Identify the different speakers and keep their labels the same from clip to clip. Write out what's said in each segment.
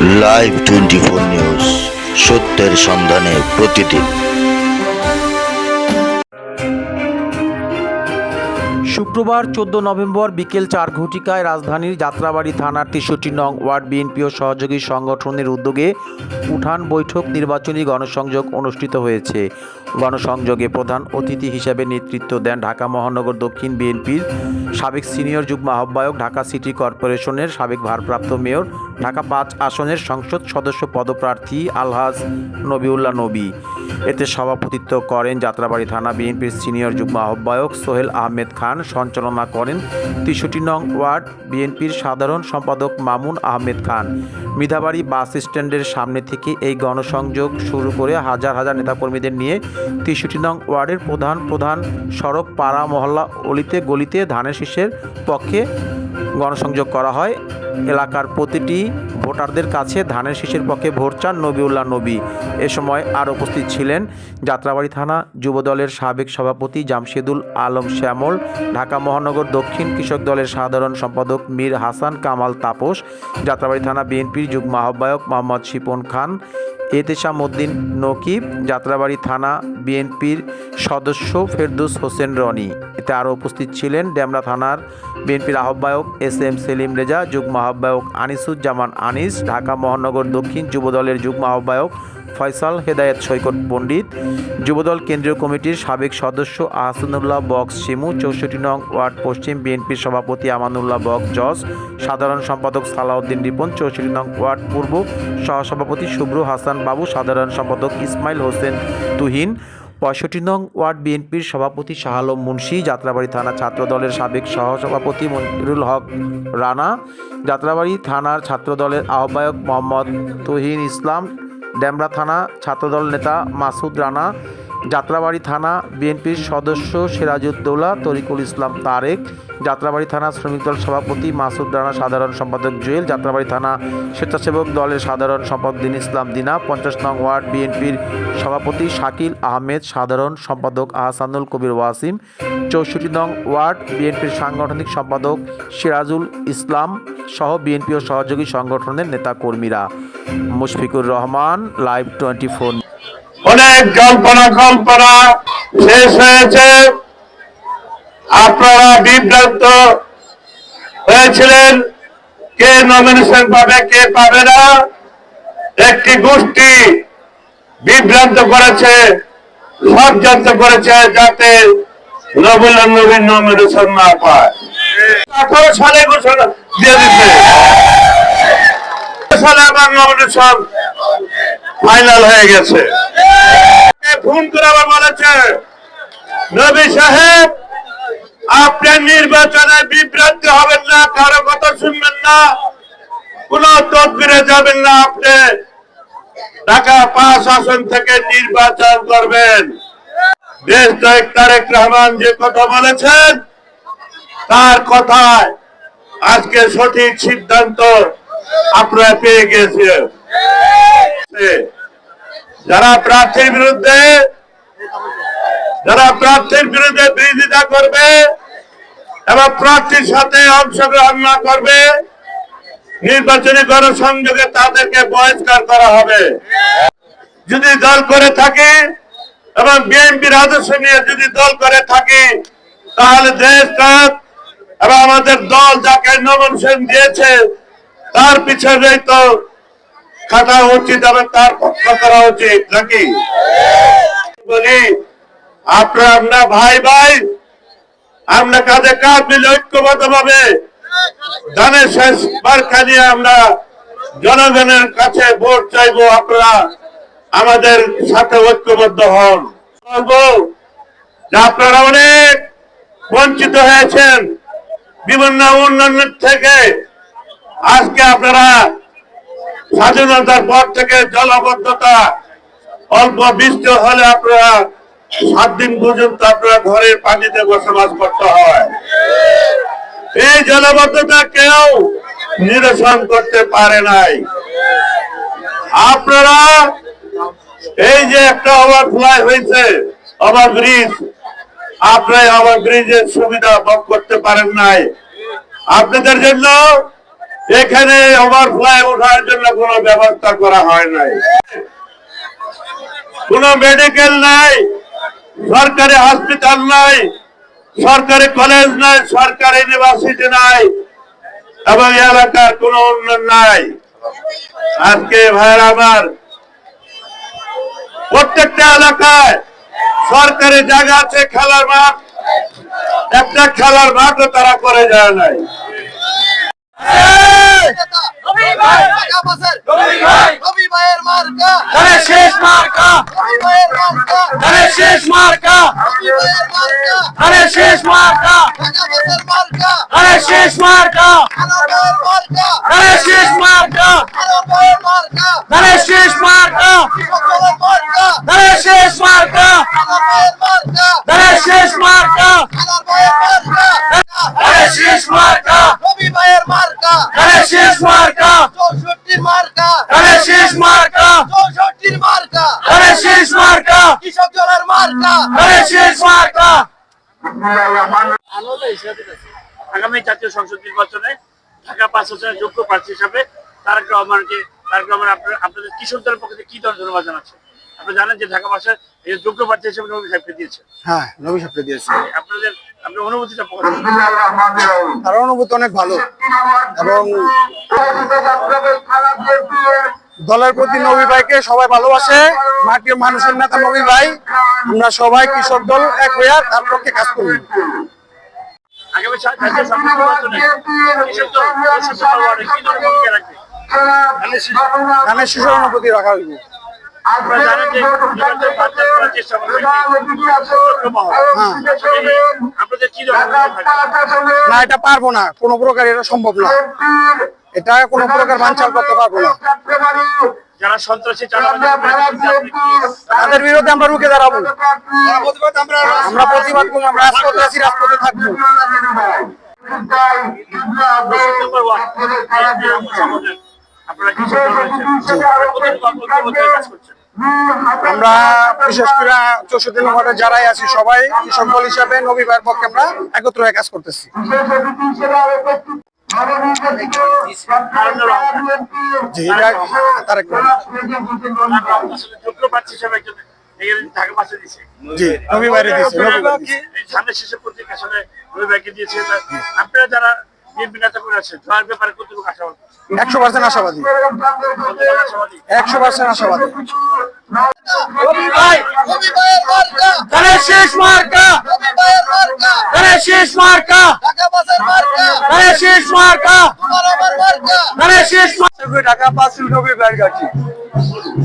Speaker 1: Live twenty four news সত্যের সন্ধানে প্রতিদিন।
Speaker 2: শুক্রবার চোদ্দ নভেম্বর বিকেল চার ঘটিকায় রাজধানীর যাত্রাবাড়ি থানার তেষট্টি নং ওয়ার্ড বিএনপি ও সহযোগী সংগঠনের উদ্যোগে উঠান বৈঠক নির্বাচনী গণসংযোগ অনুষ্ঠিত হয়েছে। গণসংযোগে প্রধান অতিথি হিসেবে নেতৃত্ব দেন ঢাকা মহানগর দক্ষিণ বিএনপির সাবেক সিনিয়র যুগ্ম আহ্বায়ক ঢাকা সিটি কর্পোরেশনের সাবেক ভারপ্রাপ্ত মেয়র ঢাকা পাঁচ আসনের সংসদ সদস্য পদপ্রার্থী আলহাজ নবিউল্লাহ নবী। এতে সভাপতিত্ব করেন যাত্রাবাড়ি থানা বিএনপির সিনিয়র যুগ্ম আহ্বায়ক সোহেল আহমেদ খান। সঞ্চালনা করেন তেষট্টি নং ওয়ার্ড বিএনপির সাধারণ সম্পাদক মামুন আহমেদ খান। মিধাবাড়ি বাস স্ট্যান্ডের সামনে থেকে এই গণসংযোগ শুরু করে হাজার হাজার নেতাকর্মীদের নিয়ে তেষট্টি নং ওয়ার্ডের প্রধান প্রধান সড়ক পাড়া মহল্লা অলিতে গলিতে ধানের শীষের পক্ষে গণসংযোগ করা হয়। এলাকার প্রতিটি ভোটারদের কাছে ধানের শীষের পক্ষে ভোট চান নবিউল্লাহ নবী। এ সময় আর উপস্থিত ছিলেন যাত্রাবাড়ি থানা যুবদলের সাবেক সভাপতি জামশেদুল আলম শ্যামল, ঢাকা মহানগর দক্ষিণ কৃষক দলের সাধারণ সম্পাদক মীর হাসান কামাল তাপস, যাত্রাবাড়ি থানা বিএনপির যুগ্ম আহ্বায়ক মোহাম্মদ শিপন খান এতেশামউদ্দিন নকিব, যাত্রাবাড়ি থানা বিএনপির সদস্য ফেরদুস হোসেন রনি। এতে আরও উপস্থিত ছিলেন ডেমরা থানার বিএনপির আহ্বায়ক এস এম সেলিম রেজা, যুগ্ম আহ্বায়ক আনিসুজ্জামান আনিস, ঢাকা মহানগর দক্ষিণ যুবদলের যুগ্ম আহ্বায়ক ফয়সাল হেদায়েত সৈকত পণ্ডিত, যুবদল কেন্দ্রীয় কমিটির সাবেক সদস্য আহসানুল্লাহ বক্স শিমু, চৌষট্টি নং ওয়ার্ড পশ্চিম বিএনপির সভাপতি আমানুল্লাহ বক জজ, সাধারণ সম্পাদক সালাউদ্দিন রিপন, চৌষট্টি নং ওয়ার্ড পূর্ব সহসভাপতি শুভ্র হাসান বাবু, সাধারণ সম্পাদক ইসমাইল হোসেন তুহিন পঁয়ষট্টি নং ওয়ার্ড বিএনপির সভাপতি শাহালম মুন্সি, যাত্রাবাড়ি থানা ছাত্রদলের সাবেক সহসভাপতি মনিরুল হক রানা, যাত্রাবাড়ি থানার ছাত্রদলের আহ্বায়ক মোহাম্মদ তহিন ইসলাম, ডেমরা থানা ছাত্রদল নেতা মাসুদ রানা যাত্রাবাড়ি থানা বিএনপির সদস্য সিরাজউদ্দৌলা, তরিকুল ইসলাম তারেক, যাত্রাবাড়ি থানা শ্রমিক দল সভাপতি মাসুদ রানা, সাধারণ সম্পাদক জুয়েল, যাত্রাবাড়ি থানা স্বেচ্ছাসেবক দলের সাধারণ সম্পাদক দিন ইসলাম দিনা, পঞ্চাশ নং ওয়ার্ড বিএনপির সভাপতি শাকিল আহমেদ, সাধারণ সম্পাদক আহসানুল কবির ওয়াসিম, চৌষট্টি নং ওয়ার্ড বিএনপির সাংগঠনিক সম্পাদক সিরাজুল ইসলাম সহ বিএনপি ও সহযোগী সংগঠনের নেতাকর্মীরা। Mushfiqur Rahman, live twenty four
Speaker 3: অনেক জল্পনা কল্পনা শেষ হয়েছে। আপনারা বিভ্রান্ত হয়েছিলেন। কে নমিনেশন পাবে, কে পাবে না? একটি গোষ্ঠী বিভ্রান্ত করেছে, ষড়যন্ত্র করেছে যাতে রবিউল নবীন নমিনেশন না পায়। আঠারো সালে ঘোষণা দিয়ে দিতে সালে আমার নমিনেশন ফাইনাল হয়ে গেছে। ফোন করে আবার বলেছে, নবী সাহেব, আপনি নির্বাচনে বিভ্রান্ত হবেন না, কারও কথা শুনবেন না, কোন তদবিরে যাবেন না আপনি। ঢাকা পাঁচ আসন থেকে নির্বাচন করবেন। দেশ নায়ক তারেক রহমান যে কথা বলেছেন, তার কথায় আজকে সঠিক সিদ্ধান্ত আপনারা পেয়ে গেছেন যারা প্রার্থীর বিরুদ্ধে, যারা প্রার্থীর বিরুদ্ধে বিরোধিতা করবে এবং প্রার্থীর সাথে অংশগ্রহণ না করবে, নির্বাচনী গণসংযোগে তাদেরকে বহিষ্কার করা হবে। যদি দল করে থাকে এবং বিএনপির আদর্শ নিয়ে যদি দল করে থাকে, তাহলে দেশ কাজ এবং আমাদের দল যাকে নমিনেশন দিয়েছে, তার পিছনে তো খাটা উচিত এবং তার পক্ষ করা উচিত, নাকি? বলি আপনারা আমরা ভাই ভাই, আমরা কাঁধে কাঁধ মিলে ঐক্যবদ্ধ ভাবে ধানের শেষ বার্তা নিয়ে আমরা জনগণের কাছে ভোট চাইব, আপনারা আমাদের সাথে ঐক্যবদ্ধ হন। আপনারা অনেক বঞ্চিত হয়েছেন। বিভিন্ন উন্নয়নের থেকে আজকে আপনারা স্বাধীনতার পর থেকে জলবদ্ধতা অল্প বৃষ্টি হলে আপনারা সাত দিন পর্যন্ত আপনারা ঘরের পানিতে বসবাস করতে হয়। এই জলবদ্ধতা কেউ নিরসন করতে পারে নাই। আপনারা এই যে একটা ওভারফ্লাই হয়েছে ওভার ব্রিজ আপনি ওভার ব্রিজের সুবিধা ভোগ করতে পারেন নাই। আপনাদের জন্য এখানে ওভারফ্লাই ওঠার জন্য কোনো ব্যবস্থা করা হয় নাই। কোন মেডিকেল নাই, সরকারি হসপিটাল নাই, সরকারি কলেজ নাই, সরকারি ইউনিভার্সিটি নাই, এবং এলাকার কোন উন্নয়ন নাই। আজকে ভাইয়ের আমার প্রত্যেকটা এলাকায় সরকারি জায়গা আছে, খেলার মাঠ। একটা খেলার মাঠও তারা করে যায় নাই
Speaker 4: রবি ভাই টাকা পাশের
Speaker 5: রবি ভাই
Speaker 4: রবি ভাইয়ের মার্কা
Speaker 5: ধানে শেষ মার্কা ধানে শেষ মার্কা ধানে শেষ মার্কা ধানে শেষ মার্কা ধানে শেষ মার্কা ধানে শেষ মার্কা
Speaker 4: কৃষকের
Speaker 5: শেষ মার্কা ধানে শেষ মার্কা ধানে শেষ মার্কা
Speaker 4: রবি ভাইয়ের মার্কা
Speaker 5: ধানে শেষ মার্কা
Speaker 4: চৌষট্টির মার্কা
Speaker 5: ধানে শেষ মার্কা
Speaker 4: চৌষট্টির মার্কা
Speaker 5: ধানে শেষ মার্কা
Speaker 4: কৃষক দলের মার্কা
Speaker 5: ধানে শেষ মার্কা
Speaker 6: আগামী জাতীয় সংসদ নির্বাচনে ঢাকা পাঁচ হাজার যোগ্য প্রার্থী হিসাবে তারেক রহমানকে তারেক রহমান আপনার- আপনাদের কিশোর দলের পক্ষে কি দল ধন্যবাদ জানাচ্ছে? আপনি জানেন যে ঢাকা পাশে যোগ্য প্রার্থী হিসেবে নবী সাহেবকে দিয়েছে।
Speaker 7: হ্যাঁ নবী সাহেবকে দিয়েছে।
Speaker 6: আপনাদের আপনার অনুভূতিটা
Speaker 7: তার অনুভূতি অনেক ভালো। এবং দলের প্রতি নবী ভাইকে সবাই ভালোবাসে মাটির মানুষের নেতা নবী ভাই। আমরা সবাই কৃষক দল এক হইয়া তার পক্ষে কাজ করি। ধানের অনুভূতি রাখা হইব। হ্যাঁ। না এটা পারব না। কোনো প্রকার এটা সম্ভব না। এটা কোনো প্রকার বাঞ্চাল করতে পারব না।
Speaker 6: যারা সন্ত্রাসী
Speaker 7: তাদের বিরুদ্ধে আমরা রুখে দাঁড়াবো। আমরা প্রতিবাদ করব রাজপথে আছি রাজপথে থাকব। বিশেষ করে চৌষট্টি নম্বরে যারাই আছি সবাই কৃষক দল হিসাবে নবী ভাইয়ের পক্ষে আমরা একত্র হয়ে কাজ করতেছি।
Speaker 6: আপনারা যারা
Speaker 7: একশো পার্সেন্ট আশাবাদী। একশো পার্সেন্ট আশাবাদী।
Speaker 5: শেষ মার্কা। শেষ মার্কা। শেষ মার্কা। শেষ মার্কা।
Speaker 7: ঢাকা পাঁচ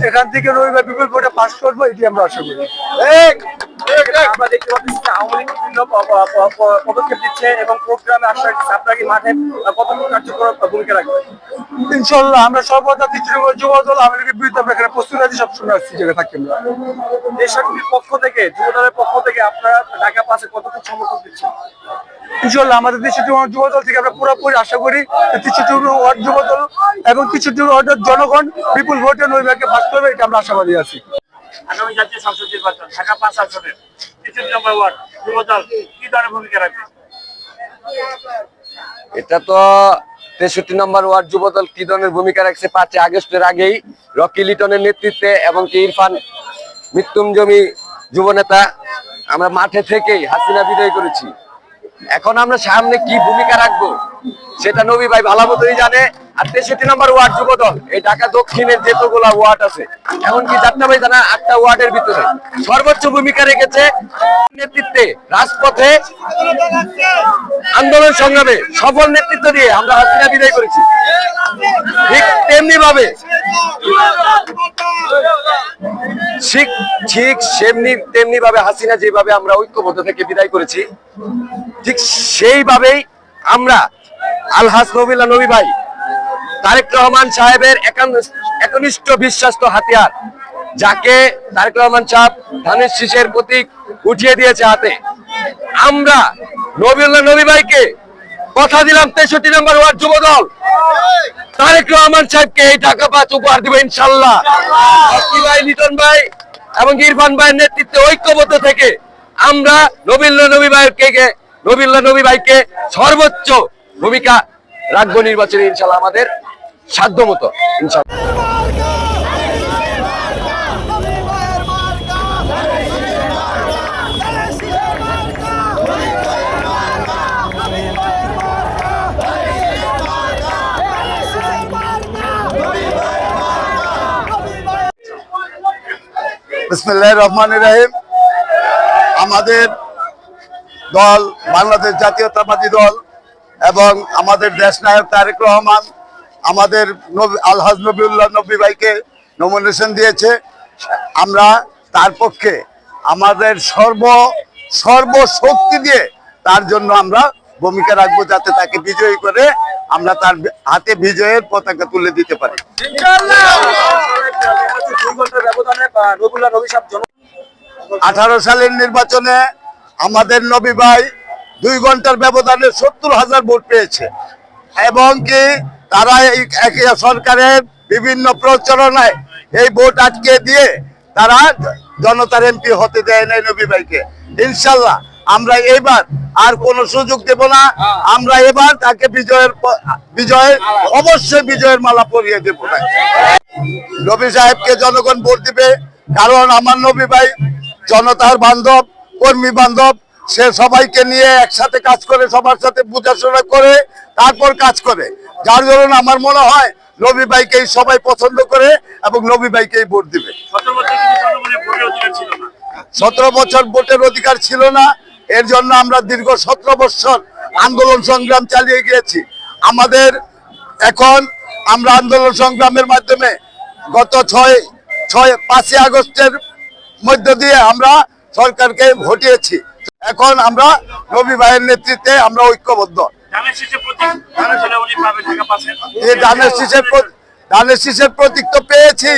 Speaker 7: এখান থেকে রবিবার বিকল্পটা বিপুল পাস করব এটি আমরা আশা করি।
Speaker 5: আমরা দেখতে পাচ্ছি যে আওয়ামী লীগ বিভিন্ন প- প- প- প- পদক্ষেপ দিচ্ছে এবং প্রোগ্রামে আশ্রয় দিচ্ছে আপনারা মাঠে কতটুকু কার্যকর ভূমিকা রাখবেন
Speaker 7: ইনশাল্লাহ আমরা সর্বদা তৃণমূল যুব দল আওয়ামী লীগের বিরুদ্ধে আমরা এখানে প্রস্তুত আছি সবসময় আসছি জায়গায় থাকি আমরা।
Speaker 5: দেশাগুলির পক্ষ থেকে পক্ষ থেকে আপনারা ঢাকা পাশে কতটুকু সমর্থন দিচ্ছেন?
Speaker 7: ইনশাল্লাহ আমাদের দেশে যুব দল থেকে আমরা পুরোপুরি আশা করি কিছু ওয়ার্ড যুব দল এবং কিছু ওয়ার্ডের জনগণ বিপুল ভোটে নবী ভাইকে পাস করবে এটা আমরা আশাবাদী আছি।
Speaker 6: আগামী জাতীয় সংসদ নির্বাচন, ঢাকা পাঁচ আসনের তৃতীয় নম্বর ওয়ার্ড, যুবদল কি ধরনের ভূমিকা রাখবে?
Speaker 8: এটা তো তেষট্টি নম্বর ওয়ার্ড, যুবদল কি ধরনের ভূমিকা রাখছে পাঁচই আগস্টের আগেই। রকি লিটনের নেতৃত্বে এবং কি ইরফান মৃত্যুঞ্জমি যুব নেতা আমরা মাঠে থেকেই হাসিনা বিদায় করেছি। এখন আমরা সামনে কি ভূমিকা রাখব? সেটা নবী ভাই ভালো মতোই জানে। আর তেষট্টি নম্বর ওয়ার্ড যুবদল, এই ঢাকা দক্ষিণের যেতগুলা ওয়ার্ড আছে, এমনকি চারটা ভাই জানা আটটা ওয়ার্ডের ভিতরে। সর্বোচ্চ ভূমিকা রেখেছে নেতৃত্বে, রাজপথে আন্দোলন সংগ্রামে সফল নেতৃত্ব দিয়ে আমরা হাসিনা বিদায় করেছি। ঠিক তেমনি ভাবে ঠিক ঠিক সেমনি তেমনি ভাবে হাসিনা যেভাবে আমরা ঐক্যবদ্ধ থেকে বিদায় করেছি, ঠিক সেইভাবেই আমরা আলহাস নবিল্লা নবী ভাই, তারেক রহমান সাহেবের একান- একনিষ্ঠ বিশ্বাস্ত হাতিয়ার, যাকে তারেক রহমান সাহেব ধানের শীষের প্রতীক উঠিয়ে দিয়েছে হাতে। আমরা নবীল্লাহ নবী ভাইকে কথা দিলাম তেষট্টি নম্বর ওয়ার্ড যুবদল। তারেক রহমান সাহেবকে এই টাকা পাঁচ উপহার দিব ইনশাল্লাহ। ভাই লিটন ভাই এবং ইরফান ভাইয়ের নেতৃত্বে ঐক্যবদ্ধ থেকে আমরা নবীল্লা নবী ভাইকে নবীল্লা নবী ভাইকে সর্বোচ্চ ভূমিকা রাখব নির্বাচনে ইনশাল্লাহ আমাদের সাধ্য মতো
Speaker 9: রহমান রাহিম। আমাদের দল বাংলাদেশ জাতীয়তাবাদী দল এবং আমাদের দেশ নায়ক তারেক রহমান, আমাদের আলহাজ নবীউল্লাহ নবী ভাইকে নমিনেশন দিয়েছে। আমরা তার পক্ষে আমাদের সর্ব সর্বশক্তি দিয়ে তার জন্য আমরা ভূমিকা রাখব যাতে তাকে বিজয়ী করে আমরা তার হাতে বিজয়ের পতাকা তুলে দিতে পারি। আঠারো সালের নির্বাচনে আমাদের নবী ভাই দুই ঘণ্টার ব্যবধানে সত্তর হাজার ভোট পেয়েছে। এবং কি তারা এই সরকারের বিভিন্ন প্রচারণায় এই ভোট আটকে দিয়ে তারা জনতার এমপি হতে দেয় নাই নবী ভাইকে। ইনশাল্লাহ আমরা এবার আর কোন সুযোগ দেব না। আমরা এবার তাকে বিজয়ের বিজয়ের অবশ্যই বিজয়ের মালা পরিয়ে দেব না। নবী সাহেবকে জনগণ ভোট দিবে, কারণ আমার নবী ভাই জনতার বান্ধব, কর্মী বান্ধব সে সবাইকে নিয়ে একসাথে কাজ করে সবার সাথে বুঝাশোনা করে তারপর কাজ করে। যার জন্য আমার মনে হয় নবী ভাইকেই সবাই পছন্দ করে এবং নবী ভাইকেই ভোট দিবে।
Speaker 6: সতেরো বছর ভোটের অধিকার ছিল না।
Speaker 9: সতেরো বছর ভোটের অধিকার ছিল না এর জন্য আমরা দীর্ঘ সতেরো বছর আন্দোলন সংগ্রাম চালিয়ে গিয়েছি। আমাদের এখন আমরা আন্দোলন সংগ্রামের মাধ্যমে গত ছয় ছয় পাঁচই আগস্টের মধ্য দিয়ে আমরা সরকারকে ভটিয়েছি। এখন আমরা রবি ভাইয়ের নেতৃত্বে আমরা ঐক্যবদ্ধ।
Speaker 6: ধানের ধানের
Speaker 9: শীষের শীষের প্রতীক তো পেয়েছি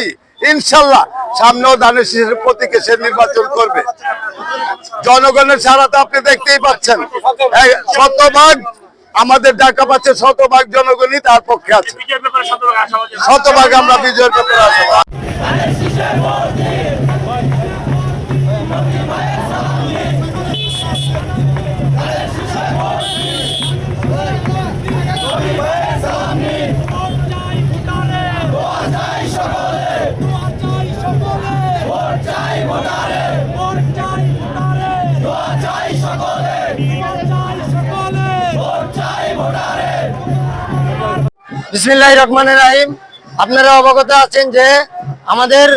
Speaker 9: ইনশাল্লাহ। সামনেও ধানের শীষের প্রতীকে সে নির্বাচন করবে। জনগণের সারা তো আপনি দেখতেই পাচ্ছেন। শতভাগ আমাদের ডাকা পাচ্ছে শতভাগ জনগণই তার পক্ষে আছে।
Speaker 6: শতভাগ
Speaker 9: আমরা বিজয়ের ব্যাপারে আছি
Speaker 10: বিসমিল্লাহ রহমান রাহিম। আপনারা অবগত আছেন যে আমাদের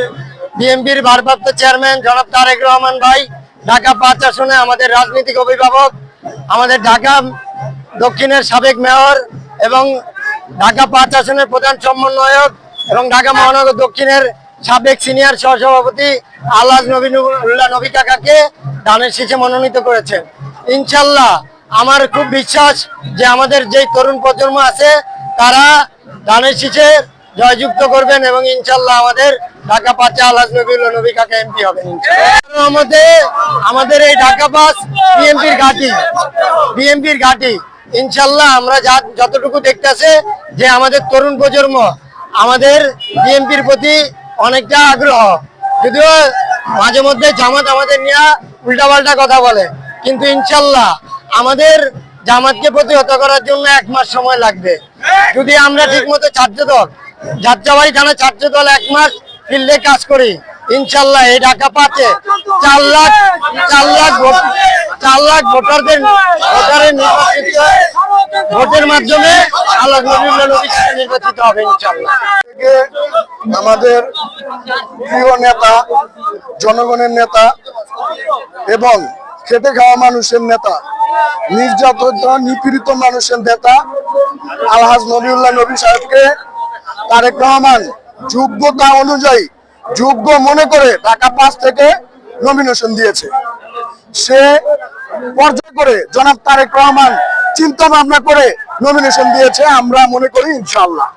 Speaker 10: বিএনপির ভারপ্রাপ্ত চেয়ারম্যান জনাব তারেক রহমান ভাই ঢাকা পাঁচ আসনে আমাদের রাজনৈতিক অভিভাবক, আমাদের ঢাকা দক্ষিণের সাবেক মেয়র এবং ঢাকা পাঁচ আসনের প্রধান সমন্বয়ক এবং ঢাকা মহানগর দক্ষিণের সাবেক সিনিয়র সহসভাপতি আল্লাহ নবীনুল্লাহ নবী কাকাকে দানের শীষে মনোনীত করেছেন। ইনশাল্লাহ আমার খুব বিশ্বাস যে আমাদের যে তরুণ প্রজন্ম আছে তারা ধানের শীষে জয়যুক্ত করবেন এবং ইনশাল্লাহ আমাদের ঢাকা পাঁচে আলহাজ নবীউল্লাহ নবী কাকা এমপি হবেন। আমাদের এই ঢাকা পাস বিএনপির ঘাঁটি বিএনপির ঘাঁটি, ইনশাল্লাহ আমরা যা যতটুকু দেখতেছে যে আমাদের তরুণ প্রজন্ম আমাদের বিএনপির প্রতি অনেকটা আগ্রহ যদিও মাঝে মধ্যে জামাত আমাদের নিয়ে উল্টাপাল্টা কথা বলে, কিন্তু ইনশাল্লাহ আমাদের জামাতকে প্রতিহত করার জন্য এক মাস সময় লাগবে যদি আমরা ঠিক মতো ছাত্র দল, যাত্রাবাড়ি থানা ছাত্র দল এক মাস ফিল্ডে কাজ করি, ইনশাল্লাহ এই ঢাকা পাচ্ছে চার লাখ চার লাখ চার লাখ ভোটারদের, ভোটারের নির্বাচিত, ভোটের মাধ্যমে নির্বাচিত হবে ইনশাল্লাহ।
Speaker 9: আমাদের প্রিয় নেতা, জনগণের নেতা এবং খেটে খাওয়া মানুষের নেতা নির্যাতিত, নিপীড়িত মানুষের নেতা আলহাজ নবীউল্লাহ নবী সাহেবকে তারেক রহমান যোগ্যতা অনুযায়ী, যোগ্য মনে করে ঢাকা পাঁচ থেকে নমিনেশন দিয়েছে। সে পর্যায় করে জনাব তারেক রহমান চিন্তা ভাবনা করে নমিনেশন দিয়েছে, আমরা মনে করি ইনশাল্লাহ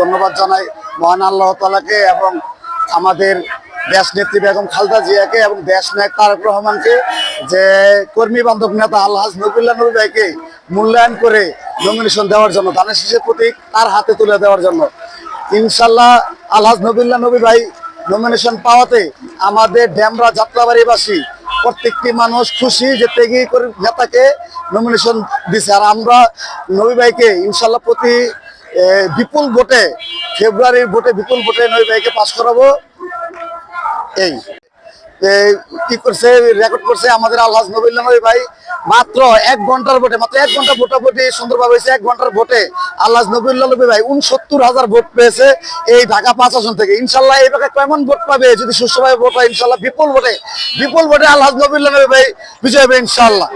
Speaker 9: ধন্যবাদ জানাই মহান আল্লাহ তালাকে এবং আমাদের খালদা জিয়াকে এবং দেশ রহমানকে, যে কর্মী বান্ধব নেতা নবুল্লাহ নবী মূল্যায়ন করে নমিনেশন দেওয়ার জন্য ধানের শীষের প্রতীক তার হাতে তুলে দেওয়ার জন্য। ইনশাল্লাহ আলহাজ নবুল্লাহ নবী ভাই
Speaker 11: নমিনেশন পাওয়াতে আমাদের ড্যামরা যাত্রাবাড়িবাসী প্রত্যেকটি মানুষ খুশি যে তেগি করে নেতাকে নমিনেশন দিছে। আর আমরা নবী ভাইকে ইনশাল্লাহ প্রতি বিপুল ভোটে, ফেব্রুয়ারির ভোটে বিপুল ভোটে নবী ভাইকে পাশ করাবো। এই এই। কি করছে রেকর্ড করছে আমাদের আল্লাহ নবীল নবী ভাই। মাত্র এক ঘণ্টার ভোটে, মাত্র এক ঘণ্টা ভোটাভুটি সুন্দরভাবে হয়েছে, এক ঘণ্টার ভোটে আল্লাহ নবীল নবী ভাই উনসত্তর হাজার ভোট পেয়েছে এই ঢাকা পাঁচ আসন থেকে। ইনশাল্লাহ এই ভাগে কেমন ভোট পাবে, যদি সুস্থভাবে ভোট হয় ইনশাল্লাহ বিপুল ভোটে বিপুল ভোটে আল্লাহ নবীল নবী ভাই বিজয় হবে ইনশাল্লাহ।